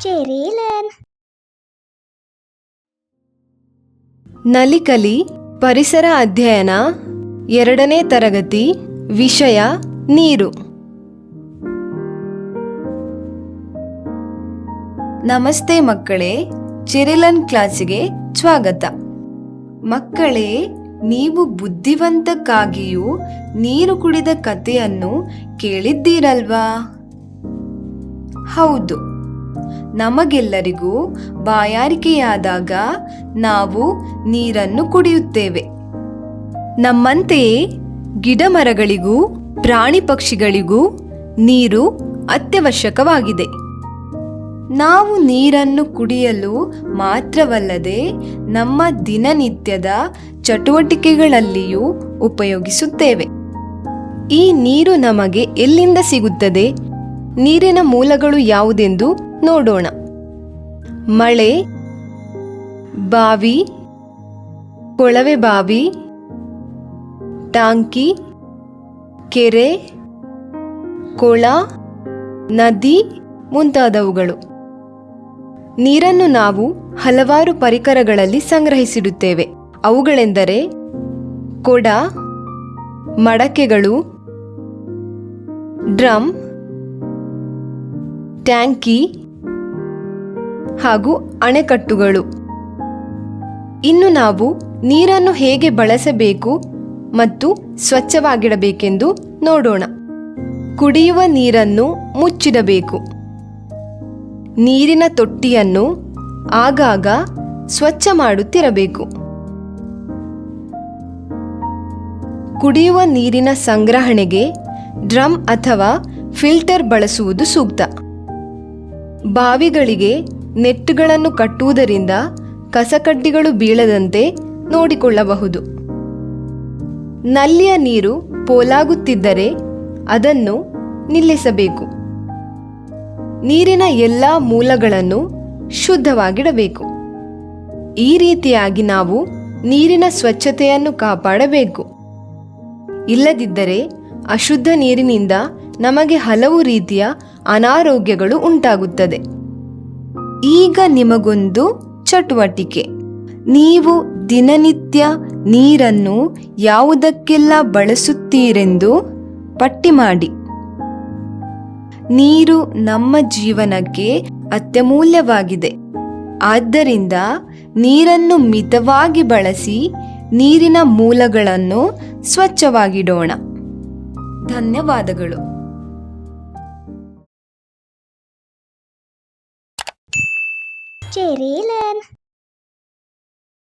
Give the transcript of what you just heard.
ಚೆರಿಲನ್ ನಲಿಕಲಿ, ಪರಿಸರ ಅಧ್ಯಯನ, ಎರಡನೇ ತರಗತಿ, ವಿಷಯ, ನೀರು. ನಮಸ್ತೆ ಮಕ್ಕಳೇ ಚಿರಿಲನ್ ಕ್ಲಾಸಿಗೆ ಸ್ವಾಗತ. ಮಕ್ಕಳೇ, ನೀವು ಬುದ್ಧಿವಂತಕ್ಕಾಗಿಯೂ ನೀರು ಕುಡಿದ ಕಥೆಯನ್ನು ಕೇಳಿದ್ದೀರಲ್ವಾ? ಹೌದು. ನಮಗೆಲ್ಲರಿಗೂ ಬಾಯಾರಿಕೆಯಾದಾಗ ನಾವು ನೀರನ್ನು ಕುಡಿಯುತ್ತೇವೆ. ನಮ್ಮಂತೆಯೇ ಗಿಡಮರಗಳಿಗೂ ಪ್ರಾಣಿ ಪಕ್ಷಿಗಳಿಗೂ ನೀರು ಅತ್ಯವಶ್ಯಕವಾಗಿದೆ. ನಾವು ನೀರನ್ನು ಕುಡಿಯಲು ಮಾತ್ರವಲ್ಲದೆ ನಮ್ಮ ದಿನನಿತ್ಯದ ಚಟುವಟಿಕೆಗಳಲ್ಲಿಯೂ ಉಪಯೋಗಿಸುತ್ತೇವೆ. ಈ ನೀರು ನಮಗೆ ಎಲ್ಲಿಂದ ಸಿಗುತ್ತದೆ? ನೀರಿನ ಮೂಲಗಳು ಯಾವುದೆಂದು ನೋಡೋಣ. ಮಳೆ, ಬಾವಿ, ಕೊಳವೆ ಬಾವಿ, ಟಾಂಕಿ, ಕೆರೆ, ಕೊಳ, ನದಿ ಮುಂತಾದವುಗಳು. ನೀರನ್ನು ನಾವು ಹಲವಾರು ಪರಿಕರಗಳಲ್ಲಿ ಸಂಗ್ರಹಿಸಿಡುತ್ತೇವೆ. ಅವುಗಳೆಂದರೆ ಕೊಡ, ಮಡಕೆಗಳು, ಡ್ರಮ್, ಟ್ಯಾಂಕಿ ಹಾಗೂ ಅಣೆಕಟ್ಟುಗಳು. ಇನ್ನು ನಾವು ನೀರನ್ನು ಹೇಗೆ ಬಳಸಬೇಕು ಮತ್ತು ಸ್ವಚ್ಛವಾಗಿಡಬೇಕೆಂದು ನೋಡೋಣ. ಕುಡಿಯುವ ನೀರನ್ನು ಮುಚ್ಚಿಡಬೇಕು. ನೀರಿನ ತೊಟ್ಟಿಯನ್ನು ಆಗಾಗ ಸ್ವಚ್ಛ ಮಾಡುತ್ತಿರಬೇಕು. ಕುಡಿಯುವ ನೀರಿನ ಸಂಗ್ರಹಣೆಗೆ ಡ್ರಮ್ ಅಥವಾ ಫಿಲ್ಟರ್ ಬಳಸುವುದು ಸೂಕ್ತ. ಬಾವಿಗಳಿಗೆ ನೆಟ್ಟುಗಳನ್ನು ಕಟ್ಟುವುದರಿಂದ ಕಸಕಡ್ಡಿಗಳು ಬೀಳದಂತೆ ನೋಡಿಕೊಳ್ಳಬಹುದು. ನಲ್ಲಿಯ ನೀರು ಪೋಲಾಗುತ್ತಿದ್ದರೆ ಅದನ್ನು ನಿಲ್ಲಿಸಬೇಕು. ನೀರಿನ ಎಲ್ಲ ಮೂಲಗಳನ್ನು ಶುದ್ಧವಾಗಿಡಬೇಕು. ಈ ರೀತಿಯಾಗಿ ನಾವು ನೀರಿನ ಸ್ವಚ್ಛತೆಯನ್ನು ಕಾಪಾಡಬೇಕು. ಇಲ್ಲದಿದ್ದರೆ ಅಶುದ್ಧ ನೀರಿನಿಂದ ನಮಗೆ ಹಲವು ರೀತಿಯ ಅನಾರೋಗ್ಯಗಳು ಉಂಟಾಗುತ್ತದೆ. ಈಗ ನಿಮಗೊಂದು ಚಟುವಟಿಕೆ. ನೀವು ದಿನನಿತ್ಯ ನೀರನ್ನು ಯಾವುದಕ್ಕೆಲ್ಲ ಬಳಸುತ್ತೀರೆಂದು ಪಟ್ಟಿ ಮಾಡಿ. ನೀರು ನಮ್ಮ ಜೀವನಕ್ಕೆ ಅತ್ಯಮೂಲ್ಯವಾಗಿದೆ. ಆದ್ದರಿಂದ ನೀರನ್ನು ಮಿತವಾಗಿ ಬಳಸಿ ನೀರಿನ ಮೂಲಗಳನ್ನು ಸ್ವಚ್ಛವಾಗಿಡೋಣ. ಧನ್ಯವಾದಗಳು. ಚೆರಿಲನ್